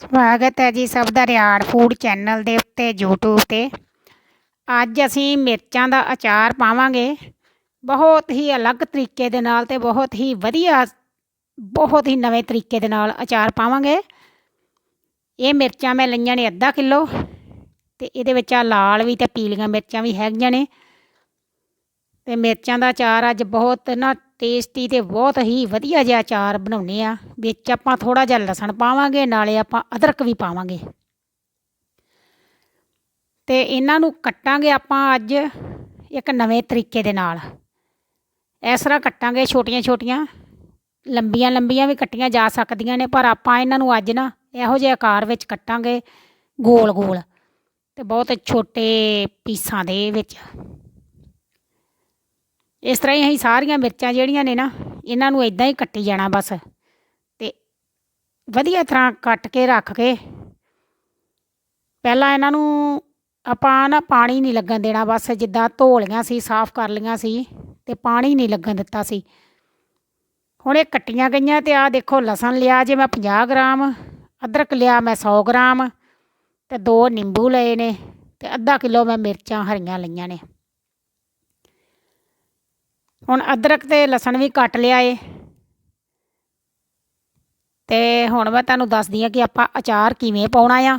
ਸਵਾਗਤ ਹੈ ਜੀ ਸਭ ਦਾ ਰਿਆੜ ਫੂਡ ਚੈਨਲ ਦੇ ਉੱਤੇ, YouTube ਤੇ। ਅੱਜ ਅਸੀਂ ਮਿਰਚਾਂ ਦਾ ਅਚਾਰ ਪਾਵਾਂਗੇ। ਬਹੁਤ ਹੀ ਅਲੱਗ ਤਰੀਕੇ ਦੇ ਨਾਲ ਤੇ ਬਹੁਤ ਹੀ ਵਧੀਆ, ਬਹੁਤ ਹੀ ਨਵੇਂ ਤਰੀਕੇ ਦੇ ਨਾਲ ਅਚਾਰ ਪਾਵਾਂਗੇ। ਇਹ ਮਿਰਚਾਂ ਮੈਂ ਲਈਆਂ ਨੇ ਅੱਧਾ ਕਿਲੋ ਤੇ ਇਹਦੇ ਵਿੱਚ ਆ ਲਾਲ ਵੀ ਤੇ ਪੀਲੀਆਂ ਮਿਰਚਾਂ ਵੀ ਹੈਗੀਆਂ ਨੇ। ਤੇ ਮਿਰਚਾਂ ਦਾ ਅਚਾਰ ਅੱਜ ਬਹੁਤ ਨਾ ਟੇਸਟੀ ਤੇ ਬਹੁਤ ਹੀ ਵਧੀਆ ਜਿਹਾ ਅਚਾਰ ਬਣਾਉਨੇ ਆ ਵਿੱਚ ਆਪਾਂ ਥੋੜਾ ਜਿਹਾ ਲਸਣ ਪਾਵਾਂਗੇ, ਨਾਲੇ ਆਪਾਂ ਅਦਰਕ ਵੀ ਪਾਵਾਂਗੇ। ਤੇ ਇਹਨਾਂ ਨੂੰ ਕੱਟਾਂਗੇ ਆਪਾਂ ਅੱਜ ਇੱਕ ਨਵੇਂ ਤਰੀਕੇ ਦੇ ਨਾਲ। ਇਸ ਤਰ੍ਹਾਂ ਕੱਟਾਂਗੇ ਛੋਟੀਆਂ ਛੋਟੀਆਂ ਲੰਬੀਆਂ ਲੰਬੀਆਂ ਵੀ ਕੱਟੀਆਂ ਜਾ ਸਕਦੀਆਂ ਨੇ, ਪਰ ਆਪਾਂ ਇਹਨਾਂ ਨੂੰ ਅੱਜ ਨਾ ਇਹੋ ਜਿਹੇ ਆਕਾਰ ਵਿੱਚ ਕੱਟਾਂਗੇ ਗੋਲ ਗੋਲ ਤੇ ਬਹੁਤ ਛੋਟੇ ਪੀਸਾਂ ਦੇ ਵਿੱਚ। ਇਸ ਤਰ੍ਹਾਂ ਹੀ ਅਸੀਂ ਸਾਰੀਆਂ ਮਿਰਚਾਂ ਜਿਹੜੀਆਂ ਨੇ ਨਾ, ਇਹਨਾਂ ਨੂੰ ਇਦਾਂ ਹੀ ਕੱਟੀ ਜਾਣਾ ਬਸ। ਤੇ ਵਧੀਆ ਤਰ੍ਹਾਂ ਕੱਟ ਕੇ ਰੱਖ ਕੇ, ਪਹਿਲਾਂ ਇਹਨਾਂ ਨੂੰ ਆਪਾਂ ਨਾ ਪਾਣੀ ਨਹੀਂ ਲੱਗਣ ਦੇਣਾ ਬਸ, ਜਿੱਦਾਂ ਧੋ ਲਈਆਂ ਸੀ, ਸਾਫ਼ ਕਰ ਲਈਆਂ ਸੀ ਤੇ ਪਾਣੀ ਨਹੀਂ ਲੱਗਣ ਦਿੱਤਾ ਸੀ। ਹੁਣ ਇਹ ਕੱਟੀਆਂ ਗਈਆਂ ਤੇ ਆਹ ਦੇਖੋ ਲਸਣ ਲਿਆ ਜੇ ਮੈਂ 50 ਗ੍ਰਾਮ, ਅਦਰਕ ਲਿਆ ਮੈਂ 100 ਗ੍ਰਾਮ ਤੇ ਦੋ ਨਿੰਬੂ ਲਏ ਨੇ ਤੇ ਅੱਧਾ ਕਿਲੋ ਮੈਂ ਮਿਰਚਾਂ ਹਰੀਆਂ ਲਈਆਂ ਨੇ। ਹੁਣ ਅਦਰਕ ਤੇ ਲਸਣ ਵੀ ਕੱਟ ਲਿਆ ਏ। ਤੇ ਹੁਣ ਮੈਂ ਤੁਹਾਨੂੰ ਦੱਸਦੀ ਆ ਕਿ ਆਪਾਂ ਅਚਾਰ ਕਿਵੇਂ ਪਾਉਣਾ ਆ।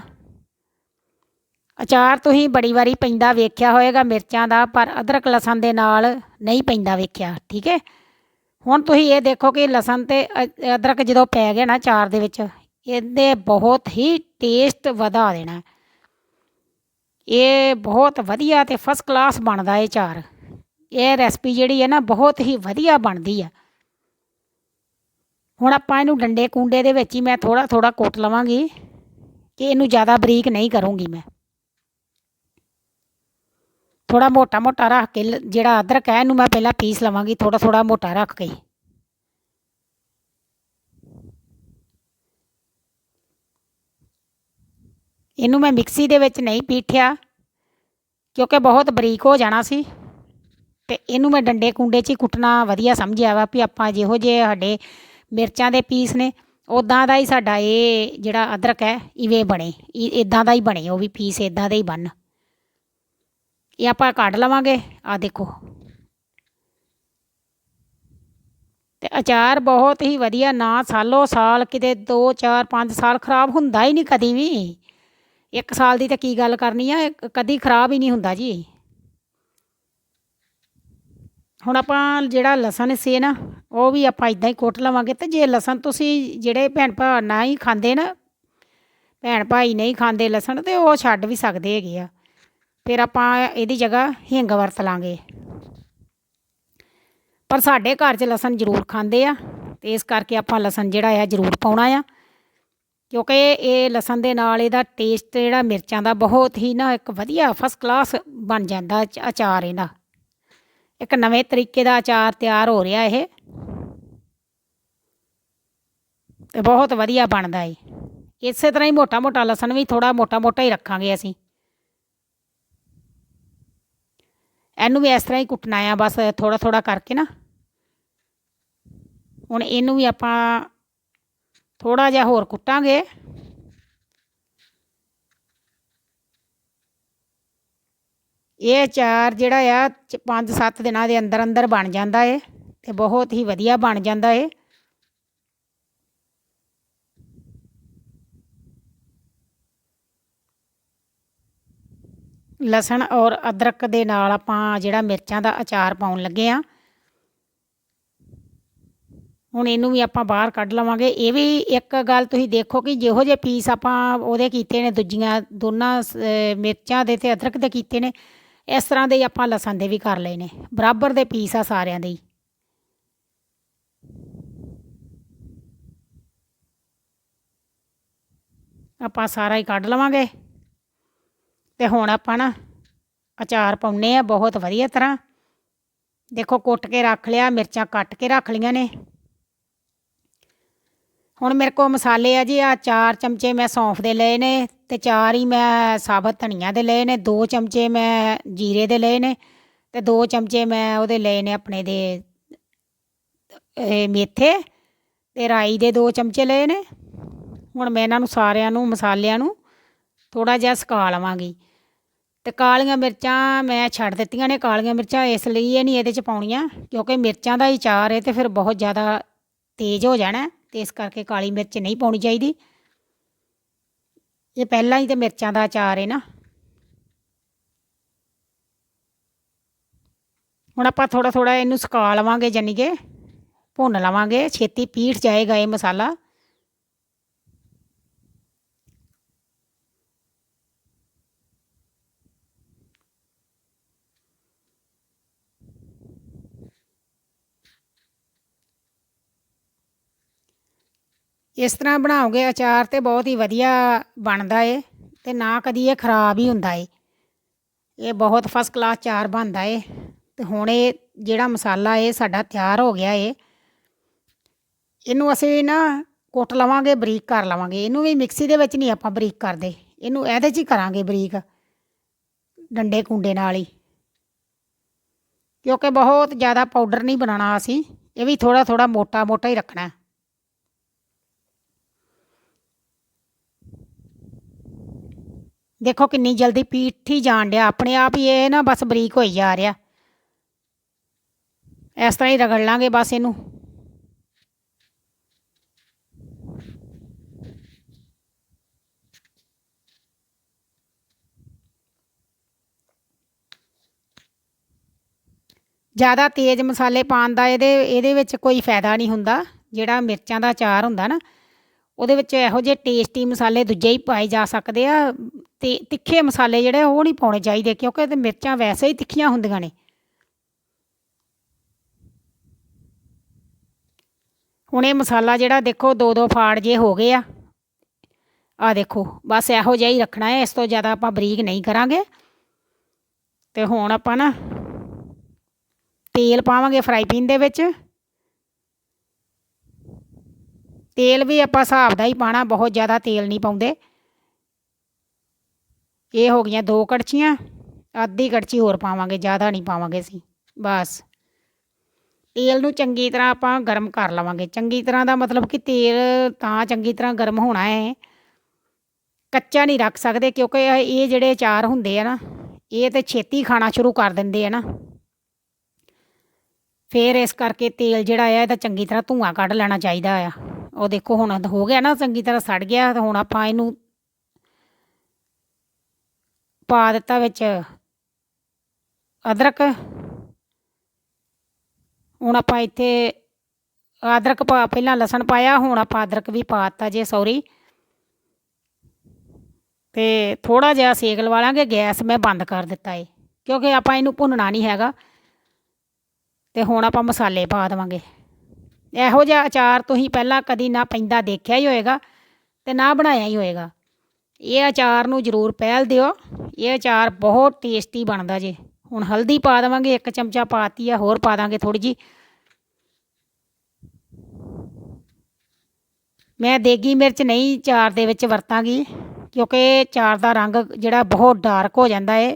ਅਚਾਰ ਤੁਸੀਂ ਬੜੀ ਵਾਰੀ ਪੈਂਦਾ ਵੇਖਿਆ ਹੋਵੇਗਾ ਮਿਰਚਾਂ ਦਾ, ਪਰ ਅਦਰਕ ਲਸਣ ਦੇ ਨਾਲ ਨਹੀਂ ਪੈਂਦਾ ਵੇਖਿਆ, ਠੀਕ ਹੈ ਹੁਣ ਤੁਸੀਂ ਇਹ ਦੇਖੋ ਕਿ ਲਸਣ ਤੇ ਅਦਰਕ ਜਦੋਂ ਪੈ ਗਿਆ ਨਾ ਅਚਾਰ ਦੇ ਵਿੱਚ, ਇਹਦੇ ਬਹੁਤ ਹੀ ਟੇਸਟ ਵਧਾ ਦੇਣਾ। ਇਹ ਬਹੁਤ ਵਧੀਆ ਤੇ ਫਸਟ ਕਲਾਸ ਬਣਦਾ ਇਹ ਅਚਾਰ। ਇਹ ਰੈਸਪੀ ਜਿਹੜੀ ਹੈ ਨਾ ਬਹੁਤ ਹੀ ਵਧੀਆ ਬਣਦੀ ਆ। ਹੁਣ ਆਪਾਂ ਇਹਨੂੰ ਡੰਡੇ ਕੁੰਡੇ ਦੇ ਵਿੱਚ ਹੀ ਮੈਂ ਥੋੜਾ ਥੋੜਾ ਕੁੱਟ ਲਵਾਂਗੀ ਕਿ ਇਹਨੂੰ ਜ਼ਿਆਦਾ ਬਰੀਕ ਨਹੀਂ ਕਰੂੰਗੀ ਮੈਂ। ਥੋੜਾ ਮੋਟਾ ਮੋਟਾ ਰੱਖ ਕੇ ਜਿਹੜਾ ਅਦਰਕ ਹੈ ਇਹਨੂੰ ਮੈਂ ਪਹਿਲਾਂ ਪੀਸ ਲਵਾਂਗੀ ਥੋੜਾ ਥੋੜਾ ਮੋਟਾ ਰੱਖ ਕੇ। ਇਹਨੂੰ ਮੈਂ ਮਿਕਸੀ ਦੇ ਵਿੱਚ ਨਹੀਂ ਪੀਠਿਆ, ਕਿਉਂਕਿ ਬਹੁਤ ਬਰੀਕ ਹੋ ਜਾਣਾ ਸੀ। ਤੇ ਇਹਨੂੰ ਮੈਂ ਡੰਡੇ ਕੁੰਡੇ 'ਚ ਹੀ ਕੁੱਟਣਾ ਵਧੀਆ ਸਮਝਿਆ ਵਾ ਵੀ ਆਪਾਂ ਜਿਹੋ ਜਿਹੇ ਸਾਡੇ ਮਿਰਚਾਂ ਦੇ ਪੀਸ ਨੇ ਉਦਾਂ ਦਾ ਹੀ ਸਾਡਾ ਇਹ ਜਿਹੜਾ ਅਦਰਕ ਹੈ, ਇਵੇਂ ਬਣੇ। ਇਦਾਂ ਦਾ ਹੀ ਬਣੇ ਉਹ ਵੀ ਪੀਸ ਇਦਾਂ ਦੇ ਹੀ ਬਣ। ਇਹ ਆਪਾਂ ਕੱਢ ਲਵਾਂਗੇ। ਆ ਦੇਖੋ। ਤੇ ਅਚਾਰ ਬਹੁਤ ਹੀ ਵਧੀਆ, ਨਾ ਸਾਲੋ ਸਾਲ, ਕਿਤੇ 2 4 5 ਸਾਲ ਖਰਾਬ ਹੁੰਦਾ ਹੀ ਨਹੀਂ ਕਦੀ ਵੀ। ਇੱਕ ਸਾਲ ਦੀ ਤਾਂ ਕੀ ਗੱਲ ਕਰਨੀ ਆ ਇਹ ਕਦੀ ਖਰਾਬ ਹੀ ਨਹੀਂ ਹੁੰਦਾ ਜੀ। ਹੁਣ ਆਪਾਂ ਜਿਹੜਾ ਲਸਣ ਸੀ ਨਾ, ਉਹ ਵੀ ਆਪਾਂ ਇਦਾਂ ਹੀ ਕੁੱਟ ਲਵਾਂਗੇ ਤੇ ਜੇ ਲਸਣ ਤੁਸੀਂ ਜਿਹੜੇ ਭੈਣ ਭਰਾ ਨਾ ਹੀ ਖਾਂਦੇ ਨਾ, ਭੈਣ ਭਾਈ ਨਹੀਂ ਖਾਂਦੇ ਲਸਣ ਤੇ ਉਹ ਛੱਡ ਵੀ ਸਕਦੇ ਹੈਗੇ ਆ। ਫਿਰ ਆਪਾਂ ਇਹਦੀ ਜਗ੍ਹਾ ਹਿੰਗ ਵਰਤ ਲਾਂਗੇ। ਪਰ ਸਾਡੇ ਘਰ 'ਚ ਲਸਣ ਜ਼ਰੂਰ ਖਾਂਦੇ ਆ ਤੇ ਇਸ ਕਰਕੇ ਆਪਾਂ ਲਸਣ ਜਿਹੜਾ ਆ ਜ਼ਰੂਰ ਪਾਉਣਾ ਆ। ਕਿਉਂਕਿ ਇਹ ਲਸਣ ਦੇ ਨਾਲ ਇਹਦਾ ਟੇਸਟ ਜਿਹੜਾ ਮਿਰਚਾਂ ਦਾ ਬਹੁਤ ਹੀ ਨਾ ਇੱਕ ਵਧੀਆ ਫਸਟ ਕਲਾਸ ਬਣ ਜਾਂਦਾ ਅਚਾਰ ਇਹਦਾ। ਇੱਕ ਨਵੇਂ ਤਰੀਕੇ ਦਾ ਅਚਾਰ ਤਿਆਰ ਹੋ ਰਿਹਾ ਇਹ। ਤੇ ਬਹੁਤ ਵਧੀਆ ਬਣਦਾ ਏ। ਇਸੇ ਤਰ੍ਹਾਂ ਹੀ ਮੋਟਾ ਮੋਟਾ ਲਸਣ ਵੀ ਥੋੜਾ ਮੋਟਾ ਮੋਟਾ ਹੀ ਰੱਖਾਂਗੇ ਅਸੀਂ। ਇਹਨੂੰ ਵੀ ਇਸ ਤਰ੍ਹਾਂ ਹੀ ਕੁੱਟਣਾ ਆ, ਬਸ ਥੋੜਾ ਥੋੜਾ ਕਰਕੇ ਨਾ। ਹੁਣ ਇਹਨੂੰ ਵੀ ਆਪਾਂ ਥੋੜਾ ਜਿਹਾ ਹੋਰ ਕੁੱਟਾਂਗੇ। ਇਹ ਅਚਾਰ ਜਿਹੜਾ ਆ 5-7 ਦਿਨਾਂ ਦੇ ਅੰਦਰ ਅੰਦਰ ਬਣ ਜਾਂਦਾ ਏ ਤੇ ਬਹੁਤ ਹੀ ਵਧੀਆ ਬਣ ਜਾਂਦਾ ਏ। ਲਸਣ ਔਰ ਅਦਰਕ ਦੇ ਨਾਲ ਆਪਾਂ ਜਿਹੜਾ ਮਿਰਚਾਂ ਦਾ ਅਚਾਰ ਪਾਉਣ ਲੱਗੇ ਆ। ਹੁਣ ਇਹਨੂੰ ਵੀ ਆਪਾਂ ਬਾਹਰ ਕੱਢ ਲਵਾਂਗੇ। ਇਹ ਵੀ ਇੱਕ ਗੱਲ ਤੁਸੀਂ ਦੇਖੋ ਕਿ ਜਿਹੋ ਜਿਹੇ ਪੀਸ ਆਪਾਂ ਉਹਦੇ ਕੀਤੇ ਨੇ, ਦੂਜੀਆਂ ਦੋਨਾਂ ਮਿਰਚਾਂ ਦੇ ਤੇ ਅਦਰਕ ਦੇ ਕੀਤੇ ਨੇ। ਇਸ ਤਰ੍ਹਾਂ ਦੇ ਆਪਾਂ ਲਸਣ ਦੇ ਵੀ ਕਰ ਲਏ ਨੇ। ਬਰਾਬਰ ਦੇ ਪੀਸ ਆ ਸਾਰਿਆਂ ਦੇ ਹੀ। ਆਪਾਂ ਸਾਰਾ ਹੀ ਕੱਢ ਲਵਾਂਗੇ। ਤੇ ਹੁਣ ਆਪਾਂ ਨਾ ਅਚਾਰ ਪਾਉਨੇ ਆ ਬਹੁਤ ਵਧੀਆ ਤਰ੍ਹਾਂ। ਦੇਖੋ ਕੁੱਟ ਕੇ ਰੱਖ ਲਿਆ, ਮਿਰਚਾਂ ਕੱਟ ਕੇ ਰੱਖ ਲਈਆਂ ਨੇ। ਹੁਣ ਮੇਰੇ ਕੋਲ ਮਸਾਲੇ ਆ ਜੀ ਆ ਚਾਰ ਚਮਚੇ ਮੈਂ ਸੌਂਫ ਦੇ ਲਏ ਨੇ ਤੇ ਚਾਰ ਹੀ ਮੈਂ ਸਾਬਤ ਧਨੀਆ ਦੇ ਲਏ ਨੇ, ਦੋ ਚਮਚੇ ਮੈਂ ਜੀਰੇ ਦੇ ਲਏ ਨੇ ਤੇ ਦੋ ਚਮਚੇ ਮੈਂ ਉਹਦੇ ਲਏ ਨੇ ਆਪਣੇ ਦੇ, ਇਹ ਮੇਥੇ ਤੇ ਰਾਈ ਦੇ ਦੋ ਚਮਚੇ ਲਏ ਨੇ। ਹੁਣ ਮੈਂ ਇਹਨਾਂ ਨੂੰ ਸਾਰਿਆਂ ਨੂੰ, ਮਸਾਲਿਆਂ ਨੂੰ ਥੋੜਾ ਜਿਹਾ ਸੁਕਾ ਲਵਾਂਗੀ। ਤੇ ਕਾਲੀਆਂ ਮਿਰਚਾਂ ਮੈਂ ਛੱਡ ਦਿੱਤੀਆਂ ਨੇ, ਕਾਲੀਆਂ ਮਿਰਚਾਂ ਇਸ ਲਈ ਇਹ ਨਹੀਂ ਇਹਦੇ ਚ ਪਾਉਣੀਆਂ, ਕਿਉਂਕਿ ਮਿਰਚਾਂ ਦਾ ਹੀ ਚਾਰ ਹੈ ਤੇ ਫਿਰ ਬਹੁਤ ਜ਼ਿਆਦਾ ਤੇਜ਼ ਹੋ ਜਾਣਾ ਤੇ ਇਸ ਕਰਕੇ ਕਾਲੀ ਮਿਰਚ ਨਹੀਂ ਪਾਉਣੀ ਚਾਹੀਦੀ। ਇਹ ਪਹਿਲਾਂ ਹੀ ਤੇ ਮਿਰਚਾਂ ਦਾ ਅਚਾਰ ਹੈ ਨਾ। ਹੁਣ ਆਪਾਂ ਥੋੜਾ ਥੋੜਾ ਇਹਨੂੰ ਸੁਕਾ ਲਵਾਂਗੇ ਜਾਨੀ ਕਿ ਭੁੰਨ ਲਵਾਂਗੇ, ਛੇਤੀ ਪੀਠ ਜਾਏਗਾ ਇਹ ਮਸਾਲਾ। ਇਸ ਤਰ੍ਹਾਂ ਬਣਾਓਗੇ ਅਚਾਰ ਤੇ ਬਹੁਤ ਹੀ ਵਧੀਆ ਬਣਦਾ ਏ ਤੇ ਨਾ ਕਦੀ ਇਹ ਖਰਾਬ ਹੀ ਹੁੰਦਾ ਏ। ਇਹ ਬਹੁਤ ਫਸਟ ਕਲਾਸ ਚਾਰ ਬਣਦਾ ਏ ਤੇ ਹੁਣ ਇਹ ਜਿਹੜਾ ਮਸਾਲਾ ਏ ਸਾਡਾ ਤਿਆਰ ਹੋ ਗਿਆ ਏ, ਇਹਨੂੰ ਅਸੀਂ ਨਾ ਕੁੱਟ ਲਵਾਂਗੇ, ਬਰੀਕ ਕਰ ਲਵਾਂਗੇ। ਇਹਨੂੰ ਵੀ ਮਿਕਸੀ ਦੇ ਵਿੱਚ ਨਹੀਂ ਆਪਾਂ ਬਰੀਕ ਕਰਦੇ। ਇਹਨੂੰ ਇਹਦੇ 'ਚ ਹੀ ਕਰਾਂਗੇ ਬਰੀਕ, ਡੰਡੇ ਕੁੰਡੇ ਨਾਲ ਹੀ। ਕਿਉਂਕਿ ਬਹੁਤ ਜ਼ਿਆਦਾ ਪਾਊਡਰ ਨਹੀਂ ਬਣਾਉਣਾ ਅਸੀਂ, ਇਹ ਵੀ ਥੋੜਾ ਥੋੜਾ ਮੋਟਾ ਮੋਟਾ ਹੀ ਰੱਖਣਾ। ਦੇਖੋ ਕਿੰਨੀ ਜਲਦੀ ਪੀਠ ਹੀ ਜਾਣ ਡਿਆ, ਆਪਣੇ ਆਪ ਹੀ ਇਹ ਨਾ ਬਸ ਬਰੀਕ ਹੋਈ ਜਾ ਰਿਹਾ। ਇਸ ਤਰ੍ਹਾਂ ਹੀ ਰਗੜ ਲਾਂਗੇ ਬਸ ਇਹਨੂੰ। ਜ਼ਿਆਦਾ ਤੇਜ਼ ਮਸਾਲੇ ਪਾਉਣ ਦਾ ਇਹਦੇ ਇਹਦੇ ਵਿੱਚ ਕੋਈ ਫਾਇਦਾ ਨਹੀਂ ਹੁੰਦਾ, ਜਿਹੜਾ ਮਿਰਚਾਂ ਦਾ ਅਚਾਰ ਹੁੰਦਾ ਨਾ ਉਹਦੇ ਵਿੱਚ ਇਹੋ ਜਿਹੇ ਟੇਸਟੀ ਮਸਾਲੇ ਦੂਜੇ ਹੀ ਪਾਏ ਜਾ ਸਕਦੇ ਆ, ਤੇ ਤਿੱਖੇ ਮਸਾਲੇ ਜਿਹੜੇ ਉਹ ਨਹੀਂ ਪਾਉਣੇ ਚਾਹੀਦੇ, ਕਿਉਂਕਿ ਤੇ ਮਿਰਚਾਂ ਵੈਸੇ ਹੀ ਤਿੱਖੀਆਂ ਹੁੰਦੀਆਂ ਨੇ। ਹੁਣ ਇਹ ਮਸਾਲਾ ਜਿਹੜਾ ਦੇਖੋ ਦੋ ਦੋ ਫਾੜ ਜੇ ਹੋ ਗਏ ਆ। ਆ ਦੇਖੋ, ਬਸ ਇਹੋ ਜਿਹਾ ਹੀ ਰੱਖਣਾ ਹੈ, ਇਸ ਤੋਂ ਜ਼ਿਆਦਾ ਆਪਾਂ ਬਰੀਕ ਨਹੀਂ ਕਰਾਂਗੇ। ਤੇ ਹੁਣ ਆਪਾਂ ਨਾ ਤੇਲ ਪਾਵਾਂਗੇ ਫਰਾਈ ਪੈਨ ਦੇ ਵਿੱਚ। ਤੇਲ ਵੀ ਆਪਾਂ ਹਿਸਾਬ ਦਾ ਹੀ ਪਾਣਾ ਬਹੁਤ ਜ਼ਿਆਦਾ ਤੇਲ ਨਹੀਂ ਪਾਉਂਦੇ। ਇਹ ਹੋ ਗਈਆਂ ਦੋ ਕੜਛੀਆਂ, ਅੱਧੀ ਕੜਛੀ ਹੋਰ ਪਾਵਾਂਗੇ, ਜ਼ਿਆਦਾ ਨਹੀਂ ਪਾਵਾਂਗੇ ਅਸੀਂ, ਬਸ। ਤੇਲ ਨੂੰ ਚੰਗੀ ਤਰ੍ਹਾਂ ਆਪਾਂ ਗਰਮ ਕਰ ਲਵਾਂਗੇ। ਚੰਗੀ ਤਰ੍ਹਾਂ ਦਾ ਮਤਲਬ ਕਿ ਤੇਲ ਤਾਂ ਚੰਗੀ ਤਰ੍ਹਾਂ ਗਰਮ ਹੋਣਾ ਹੈ। ਕੱਚਾ ਨਹੀਂ ਰੱਖ ਸਕਦੇ ਕਿਉਂਕਿ ਇਹ ਜਿਹੜੇ ਅਚਾਰ ਹੁੰਦੇ ਆ ਨਾ, ਇਹ ਤੇ ਛੇਤੀ ਖਾਣਾ ਸ਼ੁਰੂ ਕਰ ਦਿੰਦੇ ਆ ਨਾ। ਫੇਰ ਇਸ ਕਰਕੇ ਤੇਲ ਜਿਹੜਾ ਆ ਇਹਦਾ ਚੰਗੀ ਤਰ੍ਹਾਂ ਧੂਆਂ ਕੱਢ ਲੈਣਾ ਚਾਹੀਦਾ ਆ। ਉਹ ਦੇਖੋ ਹੁਣ ਹੋ ਗਿਆ ਨਾ, ਚੰਗੀ ਤਰ੍ਹਾਂ ਸੜ ਗਿਆ ਤੇ ਹੁਣ ਆਪਾਂ ਇਹਨੂੰ ਪਾ ਦਿੱਤਾ ਵਿੱਚ ਅਦਰਕ। ਹੁਣ ਆਪਾਂ ਇੱਥੇ ਅਦਰਕ ਪਾ, ਪਹਿਲਾਂ ਲਸਣ ਪਾਇਆ, ਹੁਣ ਆਪਾਂ ਅਦਰਕ ਵੀ ਪਾਤਾ ਜੇ ਸੌਰੀ ਤੇ ਥੋੜਾ ਜਿਹਾ ਸੇਕ ਲਵਾ ਲਾਂਗੇ, ਗੈਸ ਮੈਂ ਬੰਦ ਕਰ ਦਿੱਤਾ ਏ, ਕਿਉਂਕਿ ਆਪਾਂ ਇਹਨੂੰ ਭੁੰਨਣਾ ਨਹੀਂ ਹੈਗਾ। ਤੇ ਹੁਣ ਆਪਾਂ ਮਸਾਲੇ ਪਾ ਦੇਵਾਂਗੇ। ਇਹੋ ਜਿਹਾ ਅਚਾਰ ਤੁਸੀਂ ਪਹਿਲਾਂ ਕਦੀ ਨਾ ਪੈਂਦਾ ਦੇਖਿਆ ਹੀ ਹੋਏਗਾ ਤੇ ਨਾ ਬਣਾਇਆ ਹੀ ਹੋਏਗਾ। ਇਹ ਅਚਾਰ ਨੂੰ ਜ਼ਰੂਰ ਪਹਿਲ ਦਿਓ। ਇਹ ਅਚਾਰ ਬਹੁਤ ਟੇਸਟੀ ਬਣਦਾ ਜੇ। ਹੁਣ ਹਲਦੀ ਪਾ ਦੇਵਾਂਗੇ, ਇੱਕ ਚਮਚਾ ਪਾਤੀ ਆ, ਹੋਰ ਪਾ ਦਾਂਗੇ ਥੋੜੀ ਜੀ ਮੈਂ ਦੇਗੀ ਮਿਰਚ ਨਹੀਂ ਚਾਰ ਦੇ ਵਿੱਚ ਵਰਤਾਂਗੀ, ਕਿਉਂਕਿ ਚਾਰ ਦਾ ਰੰਗ ਜਿਹੜਾ ਬਹੁਤ ਡਾਰਕ ਹੋ ਜਾਂਦਾ ਏ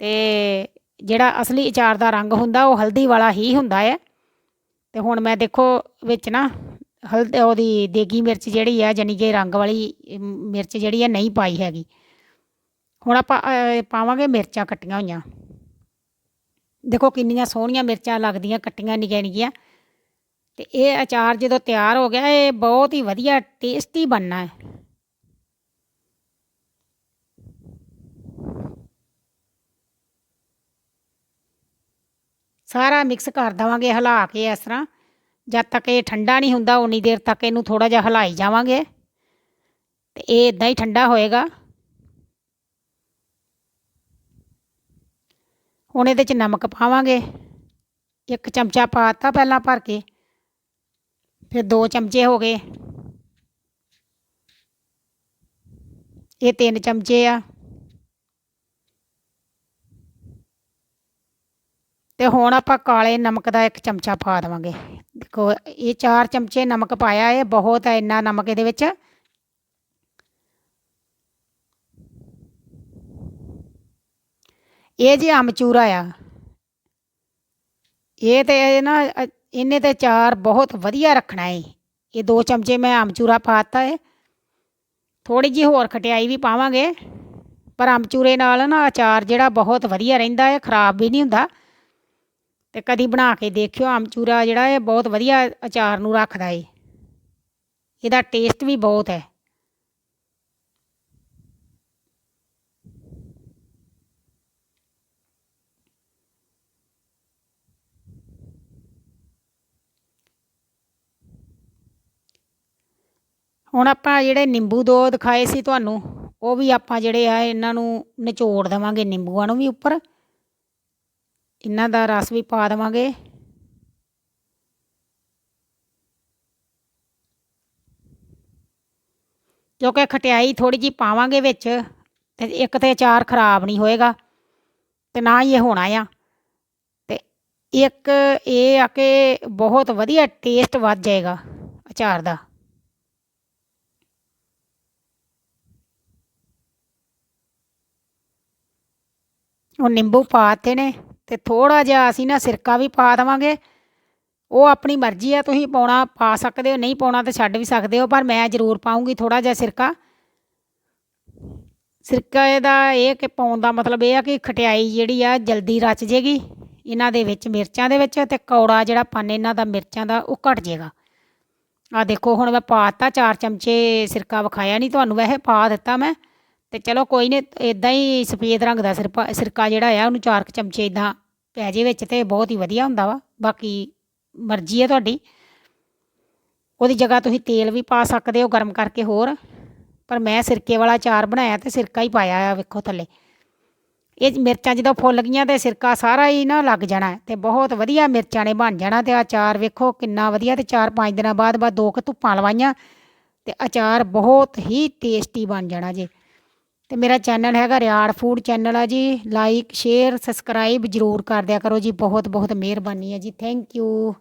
ਤੇ ਜਿਹੜਾ ਅਸਲੀ ਅਚਾਰ ਦਾ ਰੰਗ ਹੁੰਦਾ, ਉਹ ਹਲਦੀ ਵਾਲਾ ਹੀ ਹੁੰਦਾ ਹੈ ਤੇ ਹੁਣ ਮੈਂ ਦੇਖੋ ਵਿੱਚ ਨਾ ਹਲਦ ਉਹਦੀ ਦੇਗੀ ਮਿਰਚ ਜਿਹੜੀ ਆ ਜਾਨੀ ਕਿ ਰੰਗ ਵਾਲੀ ਮਿਰਚ ਜਿਹੜੀ ਆ, ਨਹੀਂ ਪਾਈ ਹੈਗੀ। ਹੁਣ ਆਪਾਂ ਪਾਵਾਂਗੇ ਮਿਰਚਾਂ ਕੱਟੀਆਂ ਹੋਈਆਂ। ਦੇਖੋ ਕਿੰਨੀਆਂ ਸੋਹਣੀਆਂ ਮਿਰਚਾਂ ਲੱਗਦੀਆਂ, ਕੱਟੀਆਂ ਨਿੱਕੀਆਂ ਨਿੱਕੀਆਂ। ਤੇ ਇਹ ਅਚਾਰ ਜਦੋਂ ਤਿਆਰ ਹੋ ਗਿਆ, ਇਹ ਬਹੁਤ ਹੀ ਵਧੀਆ, ਟੇਸਟੀ ਬਣਨਾ ਹੈ। ਸਾਰਾ ਮਿਕਸ ਕਰ ਦਵਾਂਗੇ, ਹਿਲਾ ਕੇ ਇਸ ਤਰ੍ਹਾਂ। ਜਦ ਤੱਕ ਇਹ ਠੰਡਾ ਨਹੀਂ ਹੁੰਦਾ, ਉਨੀ ਦੇਰ ਤੱਕ ਇਹਨੂੰ ਥੋੜਾ ਜਿਹਾ ਹਿਲਾਈ ਜਾਵਾਂਗੇ। ਤੇ ਇਹ ਇਦਾਂ ਹੀ ਠੰਡਾ ਹੋਏਗਾ। ਹੁਣ ਇਹਦੇ ਚ ਨਮਕ ਪਾਵਾਂਗੇ। ਇੱਕ ਚਮਚਾ ਪਾਤਾ ਪਹਿਲਾਂ ਭਰ ਕੇ, ਫਿਰ ਦੋ ਚਮਚੇ ਹੋ ਗਏ। ਇਹ ਤਿੰਨ ਚਮਚੇ ਆ। ਤੇ ਹੁਣ ਆਪਾਂ ਕਾਲੇ ਨਮਕ ਦਾ ਇੱਕ ਚਮਚਾ ਪਾ ਦੇਵਾਂਗੇ। ਦੇਖੋ, ਇਹ ਚਾਰ ਚਮਚੇ ਨਮਕ ਪਾਇਆ ਇਹ, ਬਹੁਤ ਹੈ ਇੰਨਾ ਨਮਕ ਇਹਦੇ ਵਿੱਚ। ਇਹ ਜੀ ਅਮਚੂਰਾ ਆ, ਇਹ ਤੇ ਨਾ, ਇਹਨੇ ਤੇ ਚਾਰ ਬਹੁਤ ਵਧੀਆ ਰੱਖਣਾ ਏ। ਇਹ ਦੋ ਚਮਚੇ ਮੈਂ ਅਮਚੂਰਾ ਪਾਤਾ ਹੈ ਥੋੜੀ ਜਿਹੀ ਹੋਰ ਖਟਿਆਈ ਵੀ ਪਾਵਾਂਗੇ। ਪਰ ਅੰਬਚੂਰੇ ਨਾਲ ਨਾ ਅਚਾਰ ਜਿਹੜਾ ਬਹੁਤ ਵਧੀਆ ਰਹਿੰਦਾ ਹੈ ਖਰਾਬ ਵੀ ਨਹੀਂ ਹੁੰਦਾ। ਤੇ ਕਦੀ ਬਣਾ ਕੇ ਦੇਖਿਓ ਅੰਬਚੂਰਾ ਜਿਹੜਾ ਹੈ ਬਹੁਤ ਵਧੀਆ ਅਚਾਰ ਨੂੰ ਰੱਖਦਾ ਏ। ਇਹਦਾ ਟੇਸਟ ਵੀ ਬਹੁਤ ਹੈ। ਹੁਣ ਆਪਾਂ ਜਿਹੜੇ ਨਿੰਬੂ ਦੋ ਦਿਖਾਏ ਸੀ ਤੁਹਾਨੂੰ, ਉਹ ਵੀ ਆਪਾਂ ਜਿਹੜੇ ਆ, ਇਹਨਾਂ ਨੂੰ ਨਿਚੋੜ ਦੇਵਾਂਗੇ ਨਿੰਬੂਆਂ ਨੂੰ ਵੀ ਉੱਪਰ। ਇਹਨਾਂ ਦਾ ਰਸ ਵੀ ਪਾ ਦੇਵਾਂਗੇ। ਕਿਉਂਕਿ ਖਟਿਆਈ ਥੋੜੀ ਜੀ ਪਾਵਾਂਗੇ ਵਿੱਚ ਤੇ ਇੱਕ ਤੇ ਅਚਾਰ ਖਰਾਬ ਨਹੀਂ ਹੋਏਗਾ ਤੇ ਨਾ ਹੀ ਇਹ ਹੋਣਾ ਆ। ਤੇ ਇੱਕ ਇਹ ਆ ਕਿ ਬਹੁਤ ਵਧੀਆ ਟੇਸਟ ਵੱਧ ਜਾਏਗਾ ਅਚਾਰ ਦਾ। ਉਹ ਨਿੰਬੂ ਪਾਤੇ ਨੇ। ਤੇ ਥੋੜਾ ਜਿਹਾ ਅਸੀਂ ਨਾ ਸਿਰਕਾ ਵੀ ਪਾ ਦੇਵਾਂਗੇ। ਉਹ ਆਪਣੀ ਮਰਜ਼ੀ ਆ, ਤੁਸੀਂ ਪਾਉਣਾ ਪਾ ਸਕਦੇ ਹੋ, ਨਹੀਂ ਪਾਉਣਾ ਤਾਂ ਛੱਡ ਵੀ ਸਕਦੇ ਹੋ, ਪਰ ਮੈਂ ਜ਼ਰੂਰ ਪਾਉਂਗੀ ਥੋੜਾ ਜਿਹਾ ਸਿਰਕਾ। ਸਿਰਕਾ ਦਾ ਇਹ ਕਿ ਪਾਉਣ ਦਾ ਮਤਲਬ ਇਹ ਆ ਕਿ ਖਟਿਆਈ ਜਿਹੜੀ ਆ ਜਲਦੀ ਰਚ ਜੇਗੀ ਇਹਨਾਂ ਦੇ ਵਿੱਚ, ਮਿਰਚਾਂ ਦੇ ਵਿੱਚ ਤੇ ਕੌੜਾ ਜਿਹੜਾ ਪਨ ਇਹਨਾਂ ਦਾ ਮਿਰਚਾਂ ਦਾ ਉਹ ਘਟ ਜੇਗਾ। ਆ ਦੇਖੋ, ਹੁਣ ਮੈਂ ਪਾਤਾ ਚਾਰ ਚਮਚੇ ਸਿਰਕਾ ਵਿਖਾਇਆ ਨਹੀਂ ਤੁਹਾਨੂੰ, ਵੈਸੇ ਪਾ ਦਿੱਤਾ ਮੈਂ। ਤੇ ਚਲੋ ਕੋਈ ਨਹੀਂ ਇਦਾਂ ਹੀ ਸਫੇਦ ਰੰਗ ਦਾ ਸਿਰਪਾ, ਸਿਰਕਾ ਜਿਹੜਾ ਆ, ਉਹਨੂੰ ਚਾਰ ਕੁ ਚਮਚੇ ਇਦਾਂ ਪੈ ਜੇ ਵਿੱਚ ਤੇ ਬਹੁਤ ਹੀ ਵਧੀਆ ਹੁੰਦਾ ਵਾ, ਬਾਕੀ ਮਰਜ਼ੀ ਹੈ ਤੁਹਾਡੀ। ਉਹਦੀ ਜਗ੍ਹਾ ਤੁਸੀਂ ਤੇਲ ਵੀ ਪਾ ਸਕਦੇ ਹੋ ਗਰਮ ਕਰਕੇ ਹੋਰ, ਪਰ ਮੈਂ ਸਿਰਕੇ ਵਾਲਾ ਚਾਰ ਬਣਾਇਆ ਤੇ ਸਿਰਕਾ ਹੀ ਪਾਇਆ ਆ ਵੇਖੋ ਥੱਲੇ। ਇਹ ਮਿਰਚਾਂ ਜਦੋਂ ਫੁੱਲ ਗਈਆਂ ਤੇ ਸਿਰਕਾ ਸਾਰਾ ਹੀ ਨਾ ਲੱਗ ਜਾਣਾ ਹੈ ਤੇ ਬਹੁਤ ਵਧੀਆ ਮਿਰਚਾਂ ਨੇ ਬਣ ਜਾਣਾ ਤੇ ਅਚਾਰ ਵੇਖੋ ਕਿੰਨਾ ਵਧੀਆ ਤੇ 4-5 ਦਿਨਾਂ ਬਾਅਦ ਬਾਅਦ ਦੋ ਕੁ ਧੁੱਪਾਂ ਲਵਾਈਆਂ ਤੇ ਅਚਾਰ ਬਹੁਤ ਹੀ ਟੇਸਟੀ ਬਣ ਜਾਣਾ ਜੇ। ਤੇ ਮੇਰਾ ਚੈਨਲ ਹੈਗਾ ਰਿਆੜ ਫੂਡ ਚੈਨਲ ਆ ਜੀ। ਲਾਈਕ ਸ਼ੇਅਰ ਸਬਸਕ੍ਰਾਈਬ ਜਰੂਰ ਕਰ ਦਿਆ ਕਰੋ ਜੀ। ਬਹੁਤ ਬਹੁਤ ਮਿਹਰਬਾਨੀ ਹੈ ਜੀ। Thank you